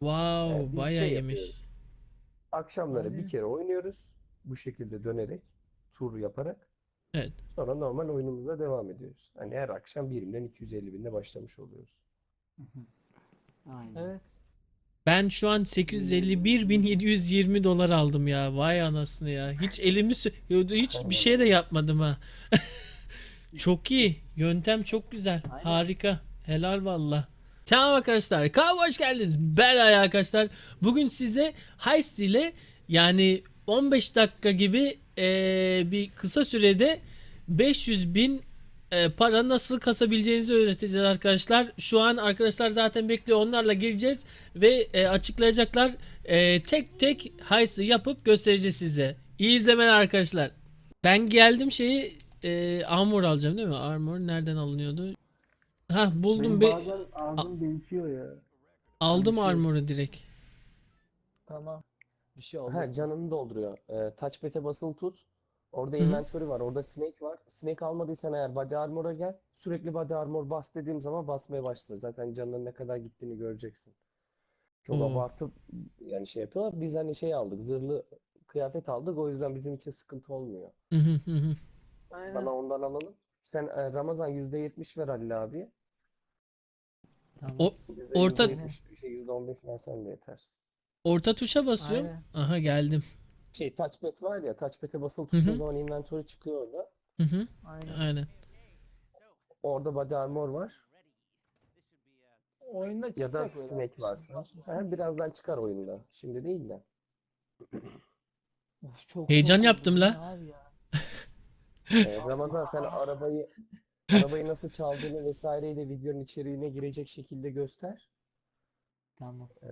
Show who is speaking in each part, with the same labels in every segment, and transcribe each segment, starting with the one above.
Speaker 1: Wow,
Speaker 2: Yani
Speaker 1: bayağı
Speaker 2: şey
Speaker 1: iyiymiş.
Speaker 2: yapıyoruz. Akşamları
Speaker 3: Aynen.
Speaker 2: bir kere oynuyoruz. Bu şekilde dönerek, tur yaparak.
Speaker 1: Evet.
Speaker 2: Sonra normal oyunumuza devam ediyoruz. Hani her akşam birinden 250 binle başlamış oluyoruz.
Speaker 4: Aynen.
Speaker 3: Evet.
Speaker 1: Ben şu an 851.720 dolar aldım ya. Vay anasını ya. Hiç elimi hiç bir şey de yapmadım ha. Çok iyi. Yöntem çok güzel.
Speaker 4: Aynen.
Speaker 1: Harika. Helal valla. Tamam arkadaşlar. Kanalıma hoş geldiniz. Ben Ay arkadaşlar. Bugün size Heist ile yani 15 dakika gibi eee, bir kısa sürede 500 bin e, para nasıl kasabileceğinizi öğreteceğiz arkadaşlar. Şu an arkadaşlar zaten bekliyor. Onlarla gireceğiz ve e, açıklayacaklar. E, tek tek heist'i yapıp göstereceğiz size. İyi izlemeler arkadaşlar. Ben geldim şeyi e, armor alacağım değil mi? Armor nereden alınıyordu? Ha buldum.
Speaker 4: Benim bazen ağzım değişiyor ya.
Speaker 1: aldım
Speaker 4: bir
Speaker 1: armoru direkt.
Speaker 3: Tamam. Bir şey oldu.
Speaker 2: Ha, canını dolduruyor. Ee, touchpad'e basılı tut. Orada
Speaker 1: Hı hı.
Speaker 2: inventory var. Orada snake var. Snake almadıysan eğer body armor'a gel. Sürekli body armor bas dediğim zaman basmaya başlar. Zaten canının ne kadar gittiğini göreceksin. Çok
Speaker 1: Oo.
Speaker 2: abartıp yani şey yapıyorlar. Biz hani şey aldık. Zırhlı kıyafet aldık. O yüzden bizim için sıkıntı olmuyor.
Speaker 1: Hı hı hı hı.
Speaker 4: Aynen.
Speaker 2: Sana ondan alalım. Sen e, Ramazan %70 ver Halil abi.
Speaker 4: Tamam.
Speaker 1: O
Speaker 2: Bize
Speaker 1: Orta-
Speaker 2: %70, şey %15 versen de yeter.
Speaker 1: orta tuşa basıyorum.
Speaker 4: Aynen.
Speaker 1: Aha geldim.
Speaker 2: Şey touchpad var ya. Touchpad'e basılı
Speaker 1: Hı
Speaker 2: tuttuğun
Speaker 1: hı.
Speaker 2: zaman inventory çıkıyor orada.
Speaker 1: Hı hı.
Speaker 4: Aynen.
Speaker 1: Aynen.
Speaker 2: Orada body armor var.
Speaker 3: Oyunda
Speaker 2: Ya
Speaker 3: çıkacak
Speaker 2: da
Speaker 3: böyle.
Speaker 2: snake varsa. Ha, birazdan çıkar oyunda. Şimdi değil de.
Speaker 3: Of, çok
Speaker 1: Heyecan yaptım la.
Speaker 3: abi ya.
Speaker 2: Ee, Ramazan sen arabayı arabayı nasıl çaldığını vesaireyi de videonun içeriğine girecek şekilde göster.
Speaker 4: Tamam.
Speaker 2: Ee,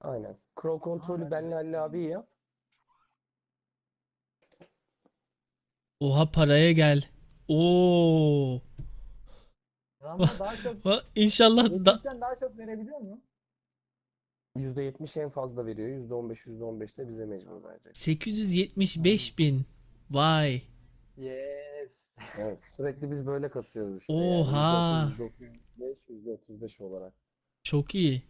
Speaker 2: aynen. Crow kontrolü benle Halil abi yap.
Speaker 1: Oha paraya gel. Oo.
Speaker 3: Daha çok
Speaker 1: İnşallah da
Speaker 3: 70'ten daha çok verebiliyor mu?
Speaker 2: %70 en fazla veriyor. %15 %15 de bize mecbur verecek.
Speaker 1: 875 bin. Vay.
Speaker 3: Yes.
Speaker 2: Evet, sürekli biz böyle kasıyoruz işte.
Speaker 1: Oha.
Speaker 2: Yani %35, %35 olarak.
Speaker 1: Çok iyi.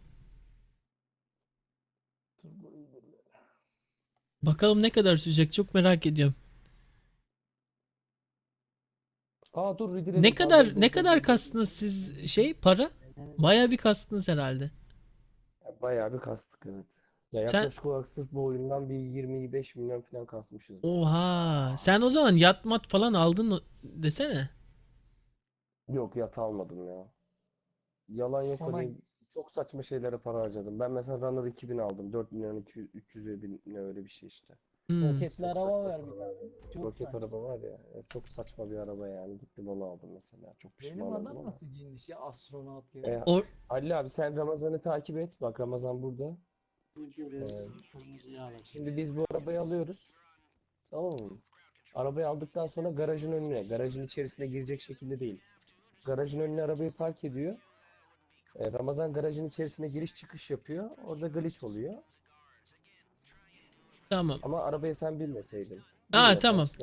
Speaker 1: Bakalım ne kadar sürecek çok merak ediyorum.
Speaker 2: Aa dur redirect
Speaker 1: Ne kadar ne kadar kastınız siz şey para? Baya bir kastınız herhalde.
Speaker 2: Bayağı bir kastık evet. Ya
Speaker 1: Sen-
Speaker 2: yaklaşık olarak sırf bu oyundan bir 25 milyon falan kasmışız.
Speaker 1: Oha. Sen o zaman yat mat falan aldın o- desene.
Speaker 2: Yok yat almadım ya. Yalan yok
Speaker 3: Ama-
Speaker 2: hani çok saçma şeylere para harcadım. Ben mesela Runner 2000 aldım. 4 milyon 200 300 bin ne öyle bir şey işte.
Speaker 1: Hmm.
Speaker 3: Roketli
Speaker 2: Çok
Speaker 3: araba
Speaker 2: saçma
Speaker 3: ver bir tane. Çok
Speaker 2: Roket
Speaker 3: saçma.
Speaker 2: araba var ya. e, Çok saçma bir araba yani. Gittim onu aldım mesela. Çok
Speaker 3: Benim
Speaker 2: pişman oldum
Speaker 3: adam
Speaker 2: ama.
Speaker 3: nasıl giyinmiş ya astronot gibi.
Speaker 2: E,
Speaker 1: O
Speaker 2: Ali abi sen Ramazan'ı takip et. Bak Ramazan burada. Şimdi biz bu arabayı alıyoruz. Tamam mı? Arabayı aldıktan sonra garajın önüne, garajın içerisine girecek şekilde değil. Garajın önüne arabayı park ediyor. E, Ramazan garajın içerisine giriş çıkış yapıyor. Orada glitch oluyor.
Speaker 1: tamam.
Speaker 2: Ama arabayı sen bilmeseydin.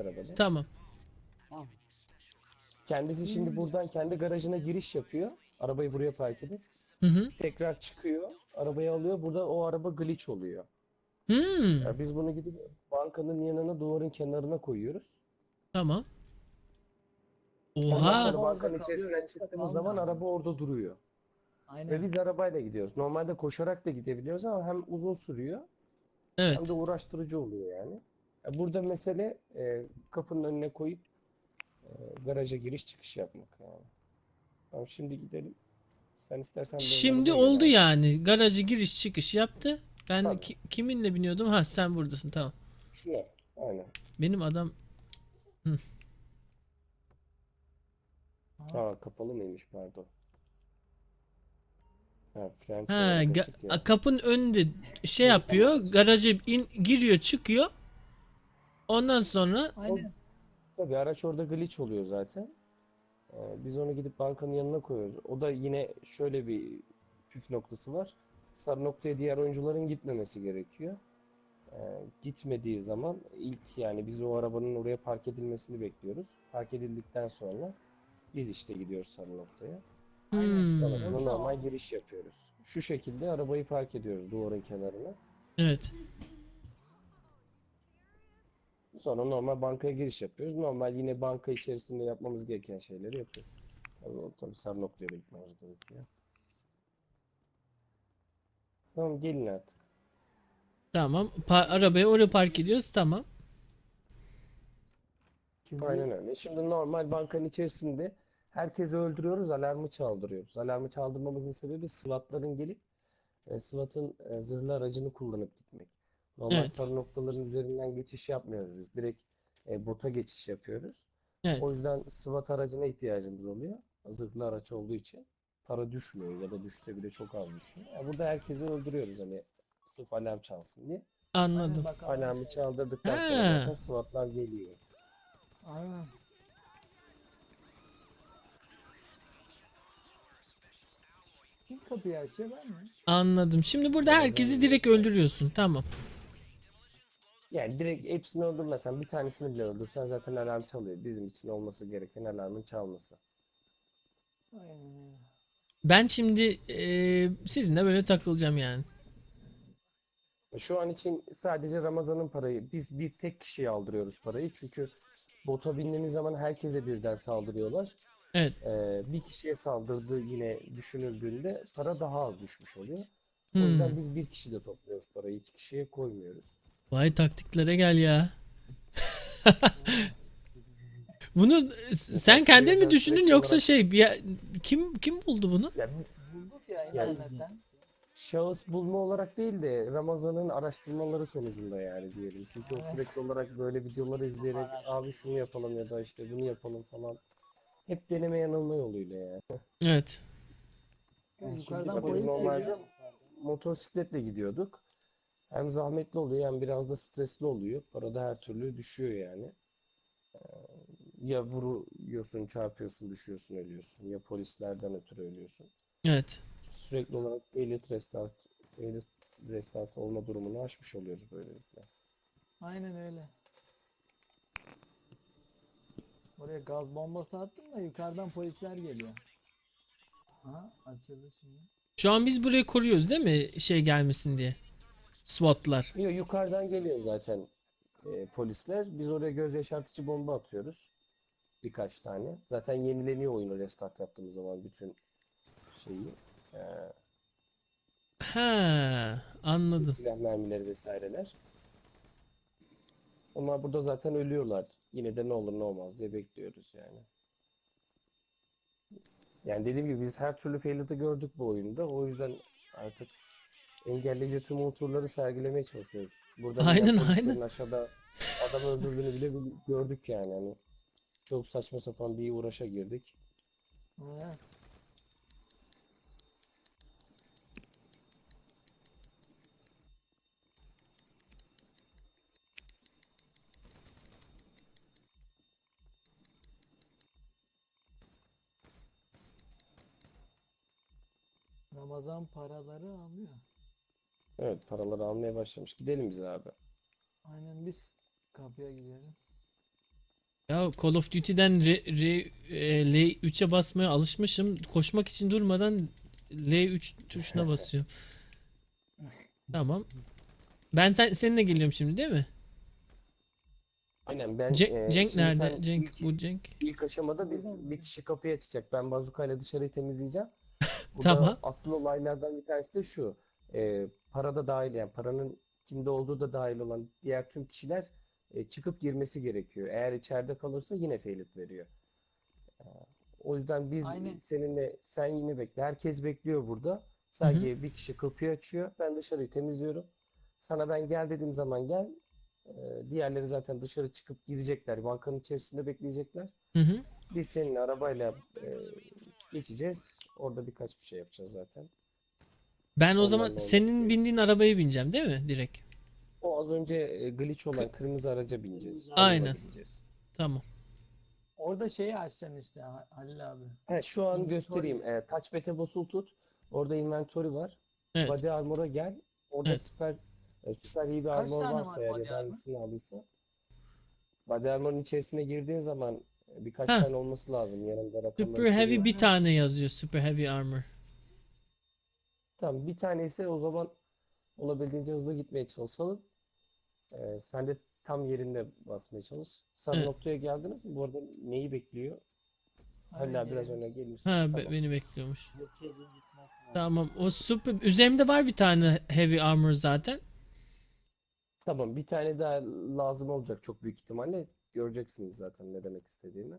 Speaker 2: Arabadan.
Speaker 1: Tamam.
Speaker 4: Tamam.
Speaker 2: Kendisi şimdi buradan kendi garajına giriş yapıyor. Arabayı buraya park edip
Speaker 1: Hı hı.
Speaker 2: tekrar çıkıyor. Arabayı alıyor. Burada o araba glitch oluyor.
Speaker 1: Hmm.
Speaker 2: Ya biz bunu gidip bankanın yanına duvarın kenarına koyuyoruz.
Speaker 1: Tamam.
Speaker 2: Ondan
Speaker 1: Oha.
Speaker 2: sonra
Speaker 3: Orada
Speaker 2: bankanın içerisinden çıktığımız zaman araba orada duruyor. Ve
Speaker 3: Aynen.
Speaker 2: biz arabayla gidiyoruz. Normalde koşarak da gidebiliyoruz ama hem uzun sürüyor
Speaker 1: Evet.
Speaker 2: hem de uğraştırıcı oluyor yani. Ya Burada mesele e, kapının önüne koyup e, garaja giriş çıkış yapmak yani. Tamam şimdi gidelim. Sen istersen
Speaker 1: Şimdi oldu yani. Garajı giriş çıkış yaptı. Ben
Speaker 2: Tabii.
Speaker 1: ki- kiminle biniyordum? Ha sen buradasın tamam.
Speaker 2: Şuna. Aynen.
Speaker 1: Benim adam
Speaker 2: Aa kapalı mıymış pardon. Ha fren
Speaker 1: ha ga-
Speaker 2: açık ya.
Speaker 1: kapının önünde şey yapıyor. Garaja in, giriyor çıkıyor. Ondan sonra
Speaker 3: Aynen.
Speaker 2: Tabii araç orada glitch oluyor zaten. Ee, biz onu gidip bankanın yanına koyuyoruz. O da yine şöyle bir püf noktası var. Sarı noktaya diğer oyuncuların gitmemesi gerekiyor. Ee, gitmediği zaman ilk yani biz o arabanın oraya park edilmesini bekliyoruz. Park edildikten sonra biz işte gidiyoruz sarı noktaya.
Speaker 1: Hmm.
Speaker 2: Sonrasında normal giriş yapıyoruz. Şu şekilde arabayı park ediyoruz duvarın kenarına.
Speaker 1: Evet.
Speaker 2: Sonra normal bankaya giriş yapıyoruz. Normal yine banka içerisinde yapmamız gereken şeyleri yapıyoruz. Tabii, o- tabii sarı noktaya da gitmemiz gerekiyor. Tamam gelin artık.
Speaker 1: Tamam. Pa- arabayı oraya park ediyoruz. Tamam.
Speaker 2: Aynen öyle. Şimdi normal bankanın içerisinde herkesi öldürüyoruz, alarmı çaldırıyoruz. Alarmı çaldırmamızın sebebi SWAT'ların gelip e, SWAT'ın e, zırhlı aracını kullanıp gitmek. Normal
Speaker 1: Evet.
Speaker 2: sarı noktaların üzerinden geçiş yapmıyoruz biz. Direkt e, bota geçiş yapıyoruz.
Speaker 1: Evet.
Speaker 2: O yüzden SWAT aracına ihtiyacımız oluyor. Zırhlı araç olduğu için. Para düşmüyor ya da düşse bile çok az düşüyor. Yani burada herkesi öldürüyoruz hani sırf alarm çalsın diye.
Speaker 1: Anladım.
Speaker 3: Bak,
Speaker 2: Alarmı çaldırdıktan sonra
Speaker 1: Ha.
Speaker 2: zaten SWAT'lar geliyor.
Speaker 3: Aynen. Kim kapıyı açıyor ben mi?
Speaker 1: Anladım. Şimdi burada herkesi direkt öldürüyorsun. Tamam.
Speaker 2: Yani direkt hepsini öldürmesen bir tanesini bile öldürsen zaten alarm çalıyor. Bizim için olması gereken alarmın çalması.
Speaker 3: Aynen öyle.
Speaker 1: Ben şimdi eee, sizinle böyle takılacağım yani.
Speaker 2: Şu an için sadece Ramazan'ın parayı biz bir tek kişiye aldırıyoruz parayı. Çünkü bota bindiğimiz zaman herkese birden saldırıyorlar.
Speaker 1: Evet.
Speaker 2: Ee, bir kişiye saldırdığı yine düşünüldüğünde para daha az düşmüş oluyor. O
Speaker 1: Hmm.
Speaker 2: yüzden biz bir kişi de topluyoruz parayı. iki kişiye koymuyoruz.
Speaker 1: Vay taktiklere gel ya. Bunu sen kendin mi düşündün yoksa şey bir yer- kim kim buldu bunu?
Speaker 2: Yani
Speaker 3: Bulduk ya internetten.
Speaker 2: şahıs bulma olarak değil de Ramazan'ın araştırmaları sonucunda yani diyelim. Çünkü o
Speaker 3: Evet.
Speaker 2: sürekli olarak böyle videoları izleyerek abi şunu yapalım ya da işte bunu yapalım falan. Hep deneme yanılma yoluyla yani.
Speaker 1: Evet.
Speaker 4: Yani
Speaker 3: Yukarıdan
Speaker 2: biz normalde-
Speaker 3: geliyor.
Speaker 2: Motosikletle gidiyorduk. Hem zahmetli oluyor hem biraz da stresli oluyor. Para da her türlü düşüyor yani. Ee, Ya vuruyorsun, çarpıyorsun, düşüyorsun, ölüyorsun. Ya polislerden ötürü ölüyorsun.
Speaker 1: Evet.
Speaker 2: Sürekli olarak ehliyet restart, ehliyet restart olma durumunu aşmış oluyoruz böylelikle.
Speaker 3: Aynen öyle. Oraya gaz bombası attım da yukarıdan polisler geliyor. Ha açıldı şimdi.
Speaker 1: Şu an biz burayı koruyoruz değil mi? Şey gelmesin diye. SWAT'lar.
Speaker 2: Yok yukarıdan geliyor zaten e, polisler. Biz oraya göz yaşartıcı bomba atıyoruz. Birkaç tane. Zaten yenileniyor oyunu restart yaptığımız zaman bütün şeyi. E,
Speaker 1: Ha, anladım.
Speaker 2: silah mermileri vesaireler. Onlar burada zaten ölüyorlar. Yine de ne olur ne olmaz diye bekliyoruz yani. Yani dediğim gibi biz her türlü failat'ı gördük bu oyunda. O yüzden artık engelleyici tüm unsurları sergilemeye çalışıyoruz. Burada bile
Speaker 1: Aynen,
Speaker 2: polislerin
Speaker 1: aynen.
Speaker 2: aşağıda adam öldürdüğünü bile bil- gördük yani. Hani çok saçma sapan bir uğraşa girdik.
Speaker 3: Ramazan paraları alıyor.
Speaker 2: Evet paraları almaya başlamış. Gidelim biz abi.
Speaker 3: Aynen biz kapıya gidelim.
Speaker 1: Ya Call of Duty'den R, R, e, L3'e basmaya alışmışım. Koşmak için durmadan L3 tuşuna basıyorum. Tamam. Ben sen, seninle geliyorum şimdi değil mi?
Speaker 2: Aynen ben
Speaker 1: Cenk,
Speaker 2: e,
Speaker 1: Cenk
Speaker 2: şimdi
Speaker 1: nerede?
Speaker 2: sen
Speaker 1: Cenk
Speaker 2: ilk-
Speaker 1: bu Cenk.
Speaker 2: İlk aşamada biz bir kişi kapıyı açacak. Ben bazukayla dışarıyı temizleyeceğim. Burada
Speaker 1: Tamam.
Speaker 2: asıl olaylardan bir tanesi de şu. E, para da dahil yani paranın kimde olduğu da dahil olan diğer tüm kişiler e, çıkıp girmesi gerekiyor. Eğer içeride kalırsa yine failit veriyor. E, o yüzden biz
Speaker 3: Aynen.
Speaker 2: seninle sen yine bekle. Herkes bekliyor burada. Sadece bir kişi kapıyı açıyor. Ben dışarıyı temizliyorum. Sana ben gel dediğim zaman gel. E, diğerleri zaten dışarı çıkıp girecekler. Bankanın içerisinde bekleyecekler.
Speaker 1: Hı hı.
Speaker 2: Biz seninle arabayla e, geçeceğiz. Orada birkaç bir şey yapacağız zaten.
Speaker 1: Ben o
Speaker 2: Ondan
Speaker 1: zaman
Speaker 2: olması
Speaker 1: senin
Speaker 2: gerekiyor.
Speaker 1: bindiğin arabaya bineceğim değil mi? Direkt.
Speaker 2: O az önce e, glitch olan kırmızı araca bineceğiz.
Speaker 1: Aynen.
Speaker 2: Onunla gideceğiz.
Speaker 1: Tamam.
Speaker 3: Orada şeyi açacaksın işte Ha- Halil abi.
Speaker 2: He, şu an
Speaker 3: Inventory.
Speaker 2: göstereyim. E, touchpad'e basılı tut. Orada inventory var.
Speaker 1: Evet.
Speaker 2: Body armor'a gel. Orada
Speaker 1: Evet.
Speaker 2: süper e, süper iyi bir
Speaker 3: Kaç
Speaker 2: armor
Speaker 3: tane
Speaker 2: varsa
Speaker 3: var
Speaker 2: eğer
Speaker 3: body
Speaker 2: ya da
Speaker 3: armor?
Speaker 2: hangisini aldıysa. Body armor'ın içerisine girdiğin zaman E, Birkaç
Speaker 1: Heh.
Speaker 2: tane olması lazım yanında rakamları
Speaker 1: Super heavy bir tane yazıyor. Super heavy armor.
Speaker 2: Tamam bir tanesi o zaman olabildiğince hızlı gitmeye çalışalım. Ee, sen de tam yerinde basmaya çalış. Sarı
Speaker 1: Evet.
Speaker 2: noktaya geldiniz mi? Bu arada neyi bekliyor? Hala biraz öne gelirsin.
Speaker 1: Ha
Speaker 2: Tamam.
Speaker 1: be- beni bekliyormuş. Tamam o super üzerimde var bir tane heavy armor zaten.
Speaker 2: Tamam bir tane daha lazım olacak çok büyük ihtimalle. Göreceksiniz zaten ne demek istediğimi.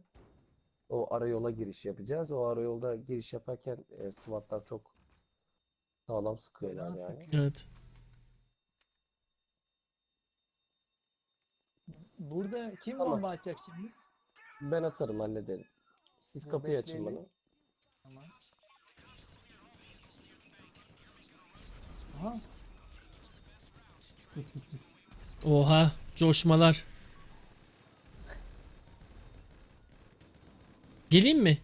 Speaker 2: O arayola giriş yapacağız. O arayolda giriş yaparken e, SWAT'lar çok sağlam sıkıyorlar
Speaker 3: Fena
Speaker 2: yani.
Speaker 1: Evet.
Speaker 3: Burada kim
Speaker 2: Tamam.
Speaker 3: bomba atacak şimdi?
Speaker 2: Ben atarım hallederim. Siz
Speaker 3: Dur,
Speaker 2: kapıyı açın
Speaker 3: bekleyelim.
Speaker 2: bana.
Speaker 3: Tamam. Aha.
Speaker 1: Oha coşmalar. Geleyim mi?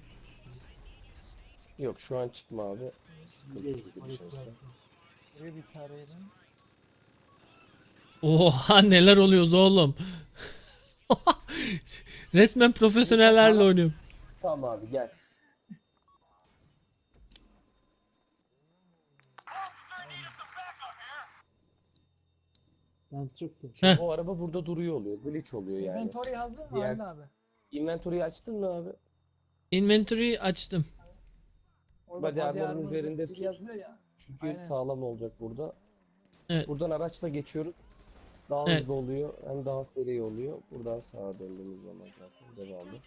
Speaker 2: Yok şu an çıkma abi. Sıkıntı çünkü.
Speaker 3: Buraya bir.
Speaker 1: Oha neler oluyoruz oğlum. Resmen profesyonellerle oynuyorum.
Speaker 2: Tamam abi gel.
Speaker 4: Ben çıktım.
Speaker 1: Heh.
Speaker 2: O araba burada duruyor oluyor. Glitch oluyor yani.
Speaker 3: Inventory hazır mı
Speaker 2: Diğer-
Speaker 3: Halil abi?
Speaker 2: Inventory'yi açtın mı abi?
Speaker 1: Inventory açtım.
Speaker 3: Orada
Speaker 2: Body armor'ın
Speaker 3: armor
Speaker 2: üzerinde tut.
Speaker 3: yazıyor ya.
Speaker 2: Çünkü
Speaker 3: Aynen.
Speaker 2: sağlam olacak burada.
Speaker 1: Evet.
Speaker 2: Buradan araçla geçiyoruz. Daha
Speaker 1: Evet.
Speaker 2: hızlı oluyor. Hem daha seri oluyor. Buradan sağa döndüğümüz zaman zaten devamlı.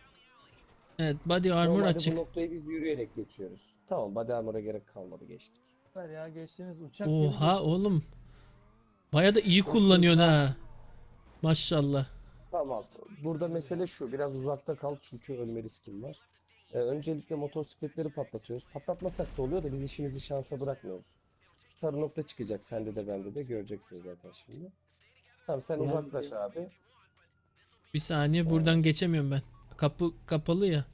Speaker 1: Evet body armor
Speaker 2: Normalde
Speaker 1: açık.
Speaker 2: bu noktayı biz yürüyerek geçiyoruz. Tamam body armor'a gerek kalmadı geçtik.
Speaker 3: Süper ya geçtiğiniz uçak gibi
Speaker 1: Oha
Speaker 3: geçti.
Speaker 1: oğlum. Baya da iyi kullanıyorsun ha. Maşallah.
Speaker 2: Tamam. Burada mesele şu. Biraz uzakta kal çünkü ölme riskin var. Ee, öncelikle motosikletleri patlatıyoruz. Patlatmasak da oluyor da biz işimizi şansa bırakmıyoruz. Sarı nokta çıkacak sende de bende de göreceksin zaten şimdi. Tamam sen
Speaker 4: Yani-
Speaker 2: uzaklaş abi.
Speaker 1: Bir saniye buradan geçemiyorum ben. Kapı kapalı ya.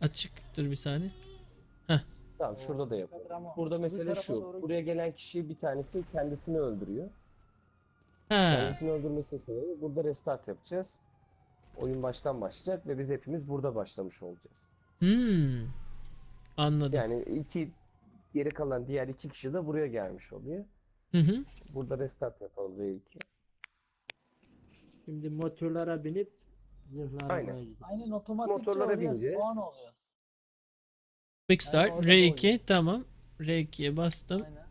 Speaker 1: Açık. Dur bir saniye.
Speaker 2: Tamam şurada da yapalım. Burada mesele şu. Buraya gelen kişi bir tanesi kendisini öldürüyor.
Speaker 1: Ha.
Speaker 2: Kendisini öldürmesi sebebi burada restart yapacağız. Oyun baştan başlayacak ve biz hepimiz burada başlamış olacağız.
Speaker 1: Hmm. Anladım.
Speaker 2: Yani iki geri kalan diğer iki kişi de buraya gelmiş oluyor.
Speaker 1: Hı hı.
Speaker 2: Burada restart yapalım V2.
Speaker 4: Şimdi motorlara binip zırhlara
Speaker 2: Aynen.
Speaker 4: gidiyor.
Speaker 3: Aynen otomatik
Speaker 2: Motorlara bineceğiz.
Speaker 3: spawn oluyoruz.
Speaker 1: Quick start.
Speaker 3: orada
Speaker 1: R2.
Speaker 3: oluyor.
Speaker 1: Tamam. R2'ye bastım.
Speaker 3: Aynen.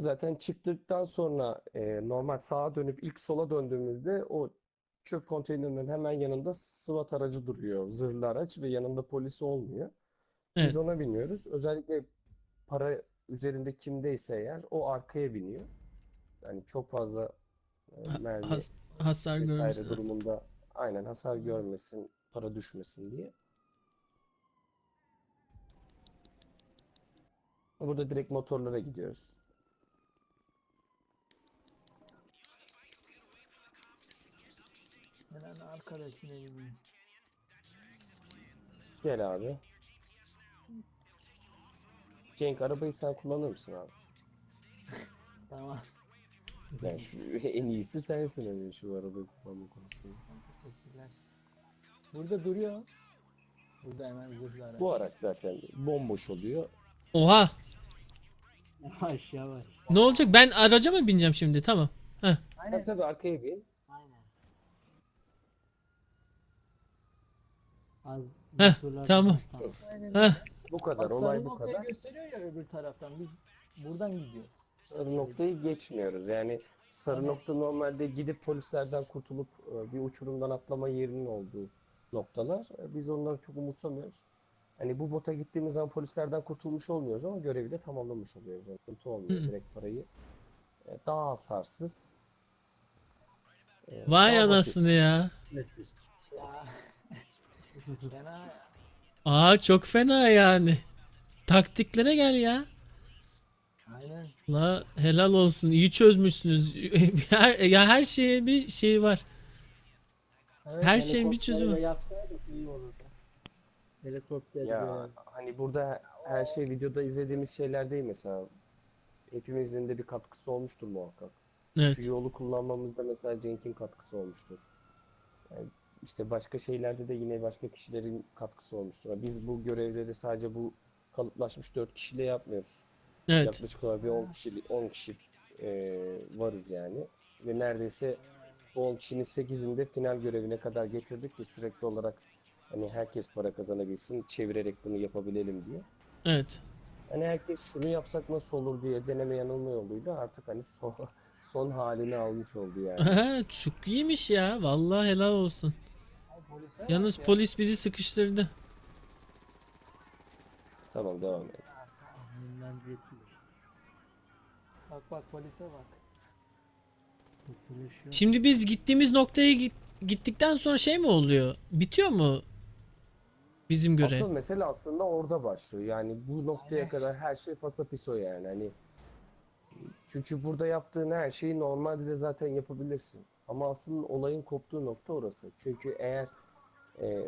Speaker 2: Zaten çıktıktan sonra e, normal sağa dönüp ilk sola döndüğümüzde o çöp konteynerinin hemen yanında SWAT aracı duruyor. Zırhlı araç ve yanında polis olmuyor. Biz
Speaker 1: Evet.
Speaker 2: ona biniyoruz. Özellikle para üzerinde kimdeyse eğer o arkaya biniyor. Yani çok fazla e, mermi
Speaker 1: has- hasar görmüşsün.
Speaker 2: durumunda aynen hasar görmesin, para düşmesin diye. Burada direkt motorlara gidiyoruz.
Speaker 3: Hemen arkadakine bineyim.
Speaker 2: Gel abi. Cenk arabayı sen kullanır mısın abi?
Speaker 3: Tamam.
Speaker 2: Yani şu en iyisi sensin hani şu arabayı kullanma konusunda.
Speaker 3: Teşekkürler. Burada duruyoruz. Burada hemen zırhlar.
Speaker 2: Bu araç zaten bomboş oluyor.
Speaker 1: Oha.
Speaker 4: Yavaş yavaş.
Speaker 1: Ne olacak? Ben araca mı bineceğim şimdi? Tamam. Heh.
Speaker 3: Aynen.
Speaker 2: Tabii tabii arkaya bin.
Speaker 4: Aynen. Az
Speaker 1: Heh, tamam. Heh.
Speaker 2: Bu kadar,
Speaker 3: Bak,
Speaker 2: olay
Speaker 3: sarı
Speaker 2: bu
Speaker 3: noktayı
Speaker 2: kadar.
Speaker 3: gösteriyor ya öbür taraftan. Biz buradan gidiyoruz.
Speaker 2: Sarı noktayı geçmiyoruz. Yani sarı nokta normalde gidip polislerden kurtulup e, bir uçurumdan atlama yerinin olduğu noktalar. E, Biz onları çok umursamıyoruz. Hani bu bota gittiğimiz zaman polislerden kurtulmuş olmuyoruz ama görevi de tamamlamış oluyoruz. Yani sıkıntı olmuyor.
Speaker 1: Hı.
Speaker 2: Direkt parayı e, daha hasarsız. e,
Speaker 1: Vay
Speaker 2: daha basit,
Speaker 1: anasını ya.
Speaker 2: stressiz.
Speaker 3: Ya. Fena ya.
Speaker 1: Aa çok fena yani. Taktiklere gel ya.
Speaker 3: Aynen.
Speaker 1: La helal olsun. İyi çözmüşsünüz. Her, ya her şeye bir şey var.
Speaker 3: Evet.
Speaker 1: Her şeyin bir çözümü.
Speaker 4: Helikopterle yapsaydık iyi olurdu. Helikopter
Speaker 2: Ya
Speaker 4: böyle.
Speaker 2: hani burada her şey videoda izlediğimiz şeyler değil mesela. Hepimizin de bir katkısı olmuştur muhakkak.
Speaker 1: Evet.
Speaker 2: Şu yolu kullanmamızda mesela Cenk'in katkısı olmuştur. Yani işte başka şeylerde de yine başka kişilerin katkısı olmuştur. Biz bu görevleri sadece bu kalıplaşmış 4 kişiyle yapmıyoruz.
Speaker 1: Evet.
Speaker 2: Yaklaşık olarak bir 10 kişi 10 kişi e, varız yani ve neredeyse bu 10 kişinin 8'ini de final görevine kadar getirdik ki sürekli olarak hani herkes para kazanabilsin, çevirerek bunu yapabilelim diye.
Speaker 1: Evet.
Speaker 2: Hani herkes şunu yapsak nasıl olur diye deneme yanılma yoluyla artık hani son, son halini almış oldu yani.
Speaker 1: Çok iyiymiş ya. Vallahi helal olsun. Yalnız
Speaker 3: ya.
Speaker 1: polis bizi sıkıştırdı.
Speaker 2: Tamam devam et.
Speaker 3: Bak bak polise bak.
Speaker 4: Yok.
Speaker 1: Şimdi biz gittiğimiz noktaya git- gittikten sonra şey mi oluyor? Bitiyor mu bizim görev?
Speaker 2: Asıl mesele aslında orada başlıyor. Yani bu noktaya
Speaker 3: Aynen.
Speaker 2: kadar her şey fasafiso yani. Hani çünkü burada yaptığın her şeyi normalde de zaten yapabilirsin. Ama asıl olayın koptuğu nokta orası. Çünkü eğer e,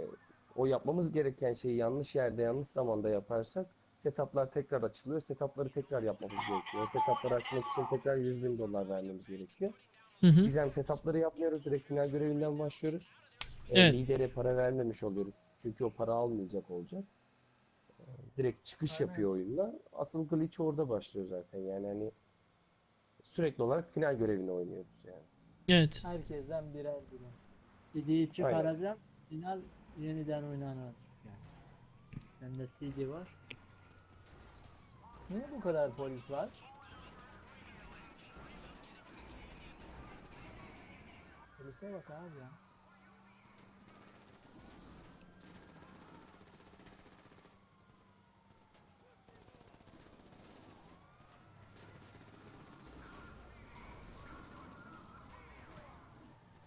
Speaker 2: o yapmamız gereken şeyi yanlış yerde, yanlış zamanda yaparsak setuplar tekrar açılıyor. Setupları tekrar yapmamız gerekiyor. Setupları açmak için tekrar 100 bin dolar vermemiz gerekiyor.
Speaker 1: Hı hı.
Speaker 2: Biz hem setupları yapmıyoruz, direkt final görevinden başlıyoruz. Ee,
Speaker 1: Evet.
Speaker 2: lidere para vermemiş oluyoruz. Çünkü o para almayacak olacak. Ee, Direkt çıkış
Speaker 3: Aynen.
Speaker 2: yapıyor oyunla. Asıl glitch orada başlıyor zaten. Yani hani sürekli olarak final görevini oynuyoruz yani.
Speaker 1: Evet.
Speaker 3: Herkesten birer birer.
Speaker 4: CD'yi çıkaracağım. Final yeniden oynanacak yani. Bende CD var.
Speaker 3: Niye bu kadar polis var? Polise bak abi ya.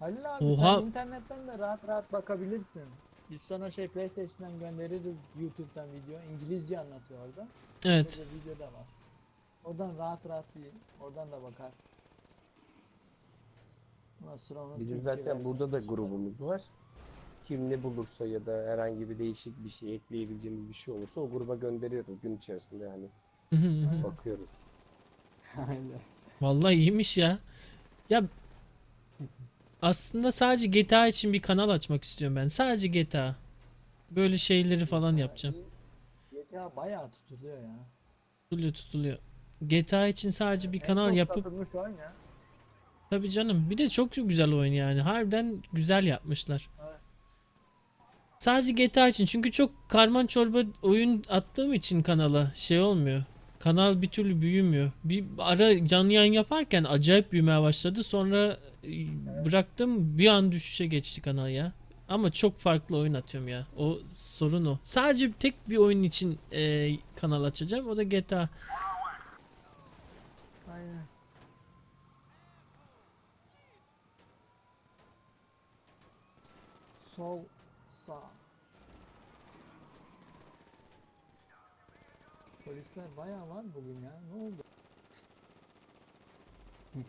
Speaker 3: Halil abi
Speaker 1: Oha.
Speaker 3: sen internetten de rahat rahat bakabilirsin. Biz sana şey PlayStation'dan göndeririz YouTube'dan video. İngilizce anlatıyor orada.
Speaker 1: Evet.
Speaker 3: Böyle video da var. Oradan rahat rahat bir oradan da bakarsın. Sonra onun
Speaker 2: Bizim zaten burada da grubumuz var. Kim ne bulursa ya da herhangi bir değişik bir şey ekleyebileceğimiz bir şey olursa o gruba gönderiyoruz gün içerisinde
Speaker 1: Hı hı hı.
Speaker 2: bakıyoruz.
Speaker 3: Aynen.
Speaker 1: Vallahi iyiymiş ya. Ya aslında sadece GTA için bir kanal açmak istiyorum ben. Sadece GTA. Böyle şeyleri falan yapacağım.
Speaker 3: GTA bayağı tutuluyor ya.
Speaker 1: Tutuluyor tutuluyor. GTA için sadece bir kanal
Speaker 3: En
Speaker 1: yapıp
Speaker 3: ya.
Speaker 1: tabii canım. Bir de çok güzel oyun yani. Harbiden güzel yapmışlar.
Speaker 3: Evet.
Speaker 1: Sadece GTA için çünkü çok karman çorba oyun attığım için kanala şey olmuyor. Kanal bir türlü büyümüyor. Bir ara canlı yayın yaparken acayip büyümeye başladı. Sonra e, bıraktım bir an düşüşe geçti kanal ya. Ama çok farklı oyun atıyorum ya. O sorun o. Sadece tek bir oyun için e, kanal açacağım. O da GTA.
Speaker 3: Aynen. Sol Polisler bayağı var bugün ya. Ne oldu?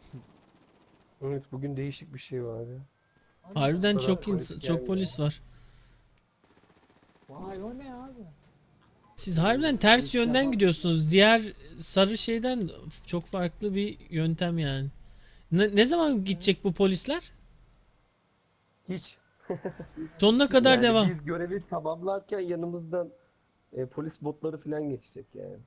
Speaker 2: Evet bugün değişik bir şey var ya.
Speaker 1: Harbiden çok
Speaker 2: polis
Speaker 1: ins- çok polis var.
Speaker 3: Vay o ne abi?
Speaker 1: Siz harbiden ters yönden gidiyorsunuz. Diğer sarı şeyden çok farklı bir yöntem yani. Ne, ne zaman gidecek bu polisler?
Speaker 2: Hiç.
Speaker 1: Sonuna kadar
Speaker 2: Yani
Speaker 1: devam.
Speaker 2: Biz görevi tamamlarken yanımızdan e, polis botları falan geçecek yani.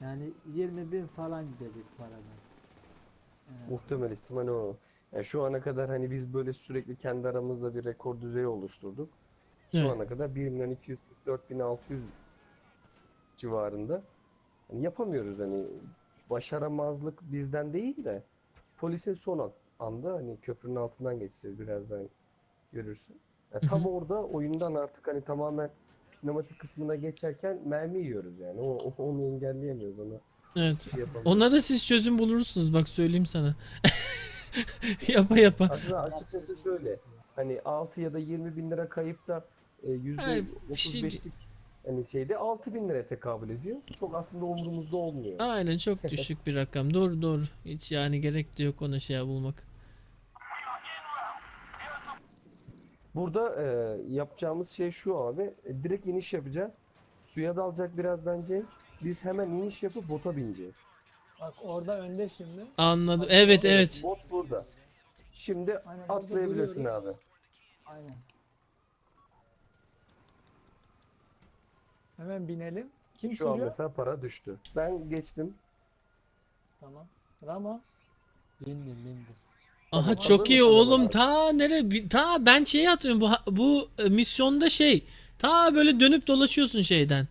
Speaker 4: Yani 20 bin falan gidecek paradan.
Speaker 3: Evet.
Speaker 2: Muhtemel ihtimal o. Yani şu ana kadar hani biz böyle sürekli kendi aramızda bir rekor düzeyi oluşturduk. Şu
Speaker 1: Evet.
Speaker 2: ana kadar 1 milyon 244 bin 600 civarında. Hani yapamıyoruz hani başaramazlık bizden değil de polisin son an- anda hani köprünün altından geçeceğiz birazdan görürsün. Ya
Speaker 1: Hı
Speaker 2: tam orada oyundan artık hani tamamen sinematik kısmına geçerken mermi yiyoruz yani. O, o- onu engelleyemiyoruz ona.
Speaker 1: Evet.
Speaker 2: Şey.
Speaker 1: Ona da siz çözüm bulursunuz bak söyleyeyim sana. yapa yapa.
Speaker 2: Aslında açıkçası şöyle. Hani 6 ya da 20 bin lira kayıp da e, yüzde
Speaker 1: Hayır, bir şey-
Speaker 2: 35'lik hani şeyde 6 bin liraya tekabül ediyor. Çok aslında umurumuzda olmuyor.
Speaker 1: Aynen çok düşük bir rakam. Doğru doğru. Hiç yani gerek de yok ona şey bulmak.
Speaker 2: Burada e, yapacağımız şey şu abi. E, direkt iniş yapacağız. Suya dalacak birazdan Cenk. Biz hemen iniş yapıp bota bineceğiz.
Speaker 3: Bak orada önde şimdi.
Speaker 1: Anladım. Evet evet.
Speaker 2: Bot burada. Şimdi
Speaker 3: Aynen, burada
Speaker 2: atlayabilirsin abi.
Speaker 3: Aynen. Hemen binelim. Kim
Speaker 2: Şu an
Speaker 3: sürüyor?
Speaker 2: mesela para düştü. Ben geçtim.
Speaker 3: Tamam. Ramo.
Speaker 4: Bindim bindim.
Speaker 1: Aha
Speaker 2: Tamam,
Speaker 1: çok
Speaker 2: hazır
Speaker 1: iyi
Speaker 2: mısın
Speaker 1: oğlum. Ta nere bi- ta ben şeyi hatırlıyorum bu bu e, misyonda şey ta böyle dönüp dolaşıyorsun şeyden.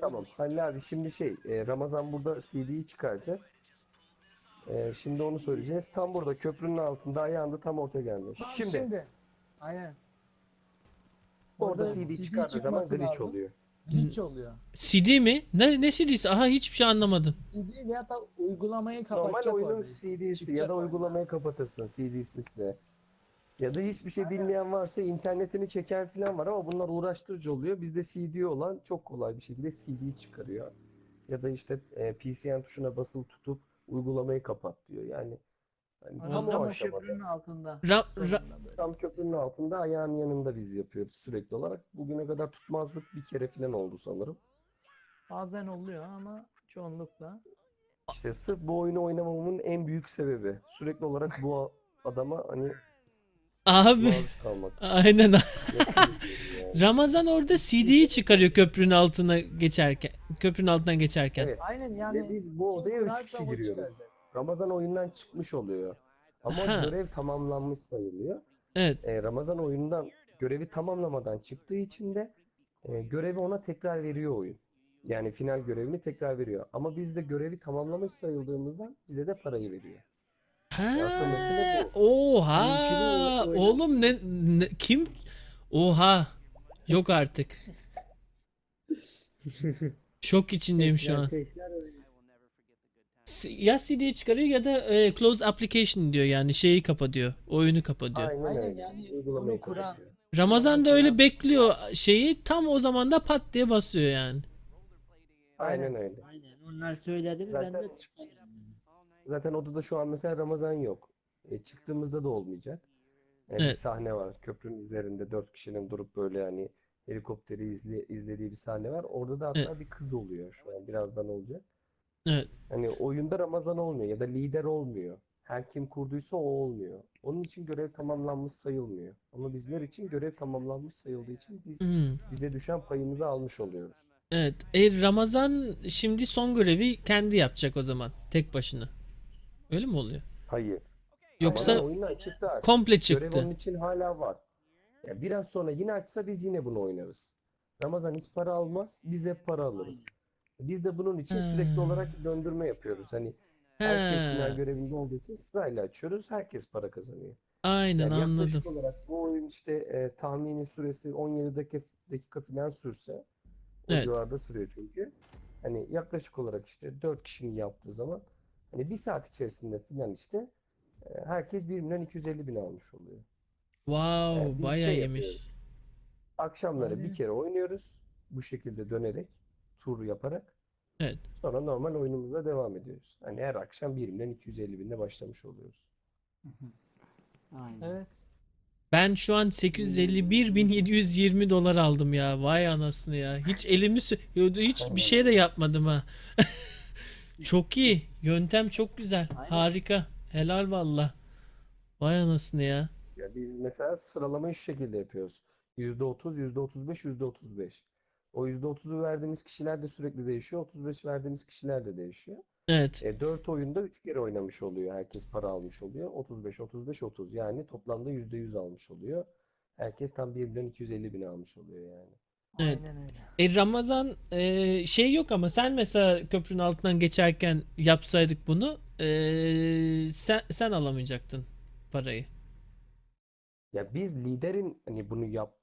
Speaker 2: Tamam. Halil abi şimdi şey e, Ramazan burada CD'yi çıkaracak. E, şimdi onu söyleyeceğiz. Tam burada köprünün altında ayağında tam orta gelmiş.
Speaker 3: Tamam,
Speaker 2: Şimdi
Speaker 3: Aynen.
Speaker 2: orada
Speaker 3: Orada
Speaker 2: CD
Speaker 3: CD
Speaker 2: çıkardığı zaman
Speaker 3: çıkması
Speaker 2: glitch
Speaker 3: lazım.
Speaker 2: oluyor.
Speaker 3: Glitch oluyor.
Speaker 1: CD mi? Ne ne CD'si? Aha hiçbir şey anlamadım.
Speaker 3: CD veya da uygulamayı
Speaker 2: Normal
Speaker 3: kapatacak
Speaker 2: oyunun
Speaker 3: orada.
Speaker 2: CD'si
Speaker 3: Çıkacak
Speaker 2: ya da uygulamayı kapatırsın CD'sisi. Ya da hiçbir şey bilmeyen varsa internetini çeken falan var ama bunlar uğraştırıcı oluyor. Bizde CD olan çok kolay bir şekilde CD çıkarıyor. Ya da işte e, PCN tuşuna basılı tutup uygulamayı kapat diyor. Yani tam o
Speaker 3: Ramo
Speaker 2: aşamada.
Speaker 3: köprünün altında.
Speaker 1: Ra- ra-.
Speaker 2: Tam köprünün altında ayağın yanında biz yapıyoruz sürekli olarak. Bugüne kadar tutmazlık bir kere falan oldu sanırım.
Speaker 3: Bazen oluyor ama çoğunlukla.
Speaker 2: İşte sırf bu oyunu oynamamın en büyük sebebi. Sürekli olarak bu adama hani
Speaker 1: abi
Speaker 2: maruz kalmak.
Speaker 1: aynen.
Speaker 2: Yani.
Speaker 1: Ramazan orada CD'yi çıkarıyor köprünün altına geçerken. Köprünün altından geçerken.
Speaker 2: Evet.
Speaker 3: Aynen
Speaker 2: Ve
Speaker 3: yani.
Speaker 2: biz bu odaya üç kişi giriyoruz. Ramazan oyundan çıkmış oluyor. Ama
Speaker 1: Ha.
Speaker 2: görev tamamlanmış sayılıyor.
Speaker 1: Evet.
Speaker 2: Ee, Ramazan oyundan görevi tamamlamadan çıktığı için de e, görevi ona tekrar veriyor oyun. Yani final görevini tekrar veriyor. Ama biz de görevi tamamlamış sayıldığımızdan bize de parayı veriyor.
Speaker 1: Ha.
Speaker 2: aslında mesele
Speaker 1: Oha.
Speaker 2: Öyle.
Speaker 1: Oğlum ne, ne- kim? Oha. Yok artık. Şok içindeyim şu an. Ya CD'yi çıkarıyor ya da e, close application diyor yani şeyi kapa diyor. Oyunu kapa diyor.
Speaker 2: Aynen
Speaker 3: Aynen
Speaker 2: öyle.
Speaker 3: yani
Speaker 2: Uygulamayı
Speaker 3: kuran-
Speaker 2: kapatıyor.
Speaker 1: Ramazan da öyle bekliyor şeyi tam o zaman da pat diye basıyor yani.
Speaker 2: Aynen öyle.
Speaker 4: Aynen onlar söyledi mi ben
Speaker 2: Zaten-
Speaker 4: de çıkarım.
Speaker 2: Zaten odada şu an mesela Ramazan yok. E, çıktığımızda da olmayacak. E, bir
Speaker 1: Evet.
Speaker 2: sahne var. Köprünün üzerinde dört kişinin durup böyle hani helikopteri izle, izlediği bir sahne var. Orada da hatta bir kız oluyor şu an. Birazdan olacak.
Speaker 1: Evet.
Speaker 2: Hani oyunda Ramazan olmuyor ya da lider olmuyor. Her kim kurduysa o olmuyor. Onun için görev tamamlanmış sayılmıyor. Ama bizler için görev tamamlanmış sayıldığı için biz
Speaker 1: Hmm.
Speaker 2: bize düşen payımızı almış oluyoruz.
Speaker 1: Evet. E, Ramazan şimdi son görevi kendi yapacak o zaman tek başına. Öyle mi oluyor?
Speaker 2: Hayır.
Speaker 1: Yoksa
Speaker 2: Ramazan artık.
Speaker 1: komple
Speaker 2: Görev onun
Speaker 1: çıktı.
Speaker 2: için hala var. Ya biraz sonra yine açsa biz yine bunu oynarız. Ramazan hiç para almaz, biz hep para alırız. Biz de bunun için sürekli
Speaker 1: Hmm.
Speaker 2: olarak döndürme yapıyoruz. Hani herkes
Speaker 1: He,
Speaker 2: final görevinde olduğu için sırayla açıyoruz, herkes para kazanıyor.
Speaker 1: aynen
Speaker 2: Yani
Speaker 1: anladım.
Speaker 2: yaklaşık olarak bu oyun işte e, tahmini süresi 17 dakika, dakika falan sürse, o
Speaker 1: Evet.
Speaker 2: civarda sürüyor çünkü. Hani yaklaşık olarak işte 4 kişinin yaptığı zaman hani bir saat içerisinde falan işte e, herkes 1 milyon 250 bin almış oluyor.
Speaker 1: Wow,
Speaker 2: Yani biz
Speaker 1: bayağı
Speaker 2: şey
Speaker 1: iyiymiş.
Speaker 2: yapıyoruz. Akşamları bir
Speaker 3: Aynen.
Speaker 2: kere oynuyoruz. Bu şekilde dönerek, tur yaparak.
Speaker 1: Evet.
Speaker 2: Sonra normal oyunumuza devam ediyoruz. Hani her akşam 1 milyon 250 binle başlamış oluyoruz.
Speaker 4: Aynen.
Speaker 3: Evet.
Speaker 1: Ben şu an 851.720 dolar aldım ya. Vay anasını ya. Hiç elimi sü- hiç bir şey de yapmadım ha. Çok iyi. Yöntem çok güzel.
Speaker 4: Aynen.
Speaker 1: Harika. Helal valla. Vay anasını ya.
Speaker 2: Ya biz mesela sıralamayı şu şekilde yapıyoruz. %30, %35, %35. O %30'u verdiğimiz kişiler de sürekli değişiyor. 35 verdiğimiz kişiler de değişiyor.
Speaker 1: Evet.
Speaker 2: E, 4 oyunda 3 kere oynamış oluyor. Herkes para almış oluyor. 35, 35, 30. Yani toplamda %100 almış oluyor. Herkes tam 1 milyon 250 bin almış oluyor yani.
Speaker 1: Evet.
Speaker 3: Aynen öyle.
Speaker 1: E Ramazan e, şey yok ama sen mesela köprünün altından geçerken yapsaydık bunu e, sen sen alamayacaktın parayı.
Speaker 2: Ya biz liderin hani bunu yap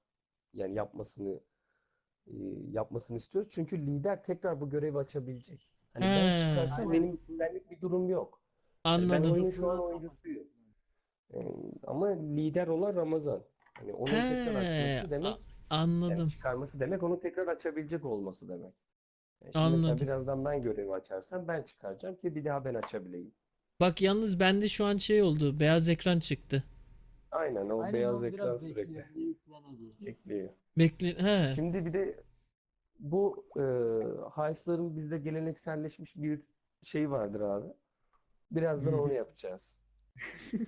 Speaker 2: yani yapmasını e, yapmasını istiyoruz. Çünkü lider tekrar bu görevi açabilecek. Hani ben
Speaker 1: He.
Speaker 2: çıkarsam
Speaker 3: Aynen.
Speaker 2: benim benlik bir durum yok. Yani ben
Speaker 1: Anladım.
Speaker 2: oyunun şu an oyuncusuyum. E, ama lider olan Ramazan. Hani onun tekrar
Speaker 1: He,
Speaker 2: açması demek,
Speaker 1: a- anladım.
Speaker 2: yani çıkarması demek, onu tekrar açabilecek olması demek. Yani şimdi
Speaker 1: Anladım.
Speaker 2: mesela birazdan ben görevi açarsam ben çıkaracağım ki bir daha ben açabileyim.
Speaker 1: Bak yalnız bende şu an şey oldu. Beyaz ekran çıktı.
Speaker 2: Aynen o
Speaker 3: Aynen,
Speaker 2: beyaz
Speaker 3: o
Speaker 2: ekran sürekli
Speaker 3: bekliyor.
Speaker 2: bekliyor.
Speaker 1: Bekle he.
Speaker 2: Şimdi bir de bu e, heistlerin bizde gelenekselleşmiş bir şey vardır abi. Birazdan onu yapacağız.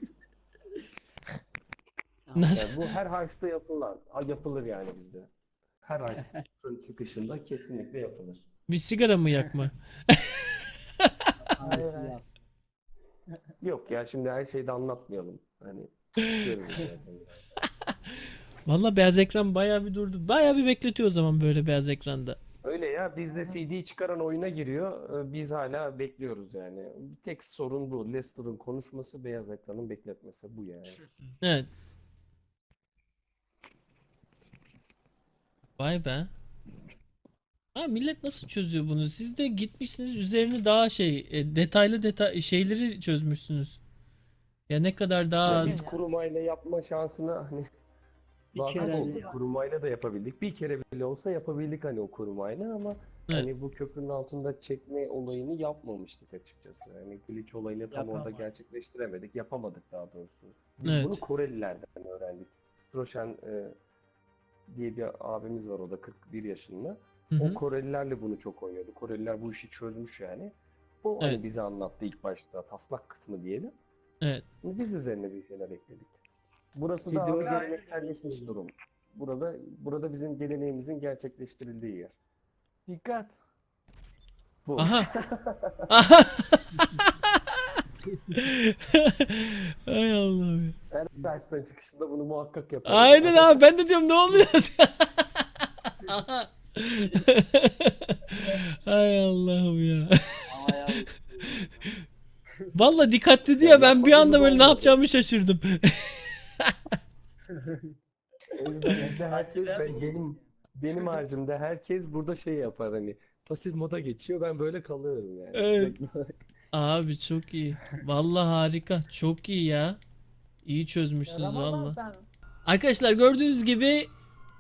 Speaker 1: Nasıl?
Speaker 2: Yani bu her harçta yapılan, yapılır yani bizde. Her harçın çıkışında kesinlikle yapılır.
Speaker 1: Bir sigara mı yakma?
Speaker 3: Hayır, hayır.
Speaker 4: Yap.
Speaker 2: Yok ya şimdi her şeyi de anlatmayalım. Hani görürüz zaten.
Speaker 1: Valla beyaz ekran bayağı bir durdu. Bayağı bir bekletiyor o zaman böyle beyaz ekranda.
Speaker 2: Öyle ya bizde CD çıkaran oyuna giriyor. Ee, Biz hala bekliyoruz yani. Tek sorun bu. Leicester'ın konuşması, beyaz ekranın bekletmesi bu yani.
Speaker 1: Evet. Vay be. Ha millet nasıl çözüyor bunu? Siz de gitmişsiniz üzerine daha şey e, detaylı detay şeyleri çözmüşsünüz. Ya ne kadar daha
Speaker 2: Ya biz kurumayla yapma şansını hani
Speaker 4: Bir kere
Speaker 2: oldu. Kurumayla da yapabildik. Bir kere bile olsa yapabildik hani o kurumayla ama
Speaker 1: Evet.
Speaker 2: hani bu köprünün altında çekme olayını yapmamıştık açıkçası. Yani glitch olayını tam orada
Speaker 4: Yapamadık.
Speaker 2: gerçekleştiremedik. Yapamadık daha doğrusu. Biz
Speaker 1: Evet.
Speaker 2: bunu Korelilerden öğrendik. Stroshen e, diye bir abimiz var o da 41 yaşında.
Speaker 1: Hı hı.
Speaker 2: O Korelilerle bunu çok oynuyordu. Koreliler bu işi çözmüş yani. O hani
Speaker 1: Evet.
Speaker 2: bize anlattı ilk başta taslak kısmı diyelim.
Speaker 1: Evet.
Speaker 2: Biz üzerine bir şeyler ekledik. Burası da
Speaker 4: Videoda-
Speaker 2: gelenekselleşmiş durum. Burada burada bizim geleneğimizin gerçekleştirildiği yer.
Speaker 3: Dikkat.
Speaker 2: Bu.
Speaker 1: Aha. Aha. Ay Allah'ım. ya.
Speaker 2: Her dersten çıkışında bunu muhakkak yapalım.
Speaker 1: Aynen abi ben de diyorum ne oluyor? Aha. Ay Allah'ım ya.
Speaker 4: Havaya uçtu.
Speaker 1: Valla dikkatli diye
Speaker 2: Ya
Speaker 1: ben bir anda böyle ne yapacağımı şaşırdım.
Speaker 2: O yüzden herkes ben, benim benim harcımda herkes burada şey yapar hani pasif moda geçiyor ben böyle kalıyorum yani.
Speaker 1: Evet. Abi çok iyi. Vallahi harika. Çok iyi ya. İyi çözmüşsünüz valla. Arkadaşlar gördüğünüz gibi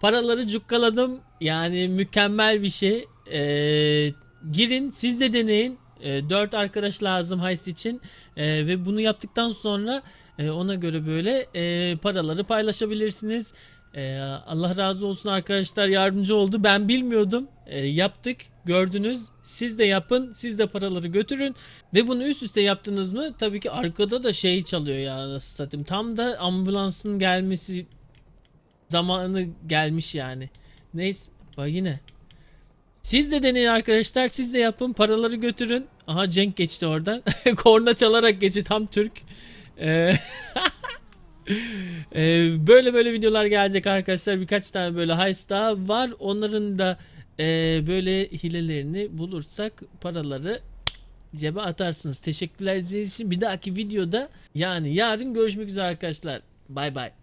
Speaker 1: paraları cukkaladım. Yani mükemmel bir şey. Ee, girin siz de deneyin. Ee, 4 arkadaş lazım Heist için. Ee, ve bunu yaptıktan sonra e, ona göre böyle e, paraları paylaşabilirsiniz. Ee, Allah razı olsun arkadaşlar yardımcı oldu. Ben bilmiyordum. Ee, yaptık. Gördünüz. Siz de yapın. Siz de paraları götürün. Ve bunu üst üste yaptınız mı? Tabii ki arkada da şey çalıyor ya nasıl. Tam da ambulansın gelmesi zamanı gelmiş yani. Neyse bak yine. Siz de deneyin arkadaşlar. Siz de yapın. Paraları götürün. Aha Cenk geçti oradan. Korna çalarak geçti tam Türk. Ee, ee, böyle böyle videolar gelecek arkadaşlar. Birkaç tane böyle heist daha var. Onların da e, böyle hilelerini bulursak paraları cebe atarsınız. Teşekkürler izlediğiniz için. Bir dahaki videoda yani yarın görüşmek üzere arkadaşlar. Bay bay.